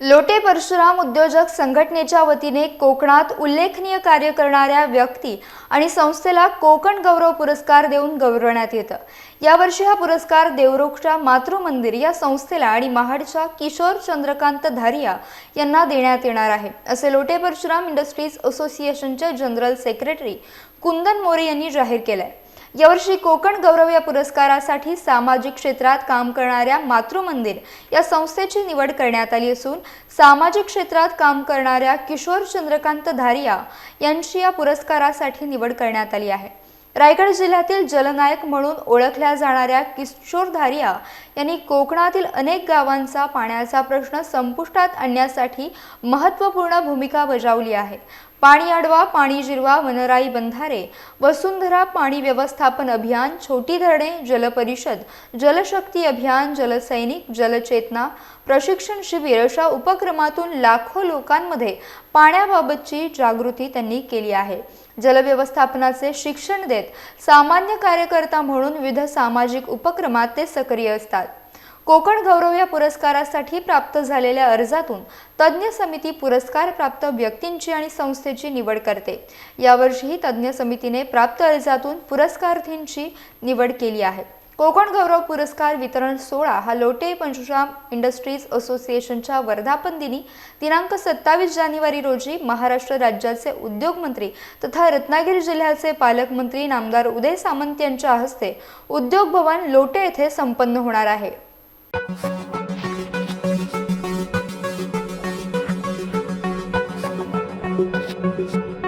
लोटे परशुराम उद्योजक संघटनेच्या वतीने कोकणात उल्लेखनीय कार्य करणाऱ्या व्यक्ती आणि संस्थेला कोकण गौरव पुरस्कार देऊन गौरवण्यात येतं. यावर्षी हा पुरस्कार देवरुखच्या मातृमंदिर या संस्थेला आणि महाडच्या किशोर चंद्रकांत धारिया यांना देण्यात येणार आहे. असे लोटे परशुराम इंडस्ट्रीज असोसिएशनचे जनरल सेक्रेटरी कुंदन मोरे यांनी जाहीर केलं आहे यावर्षी कोकण गौरव या पुरस्कारासाठी सामाजिक क्षेत्रात काम करणाऱ्या मातृमंदिर या संस्थेची निवड करण्यात आली असून सामाजिक क्षेत्रात काम करणाऱ्या किशोर चंद्रकांत धारिया यांची या पुरस्कारासाठी निवड करण्यात आली आहे. रायगड जिल्ह्यातील जलनायक म्हणून ओळखल्या जाणाऱ्या किशोर धारिया यांनी कोकणातील अनेक गावांचा पाण्याचा प्रश्न संपुष्टात आणण्यासाठी महत्त्वपूर्ण भूमिका बजावली आहे. पाणी अडवा पाणी जिरवा वनराई बंधारे वसुंधरा पाणी व्यवस्थापन अभियान छोटी धरणे जलपरिषद जलशक्ती अभियान जलसैनिक जलचेतना प्रशिक्षण शिबिर अशा उपक्रमातून लाखो लोकांमध्ये पाण्याबाबतची जागृती त्यांनी केली आहे. जलव्यवस्थापनाचे शिक्षण देत सामान्य कार्यकर्ता म्हणून विविध सामाजिक उपक्रमात ते सक्रिय असतात. कोकण गौरव या पुरस्कारासाठी प्राप्त झालेल्या अर्जातून तज्ज्ञ समिती पुरस्कार प्राप्त व्यक्तींची आणि संस्थेची निवड करते. यावर्षीही तज्ज्ञ समितीने प्राप्त अर्जातून पुरस्कारार्थींची निवड केली आहे. कोकण गौरव पुरस्कार वितरण सोहळा हा लोटे पंचुराम इंडस्ट्रीज असोसिएशनच्या वर्धापन दिनी दिनांक सत्तावीस जानेवारी रोजी महाराष्ट्र राज्याचे उद्योगमंत्री तथा रत्नागिरी जिल्ह्याचे पालकमंत्री नामदार उदय सामंत यांच्या हस्ते उद्योग भवन लोटे येथे संपन्न होणार आहे. Thank you.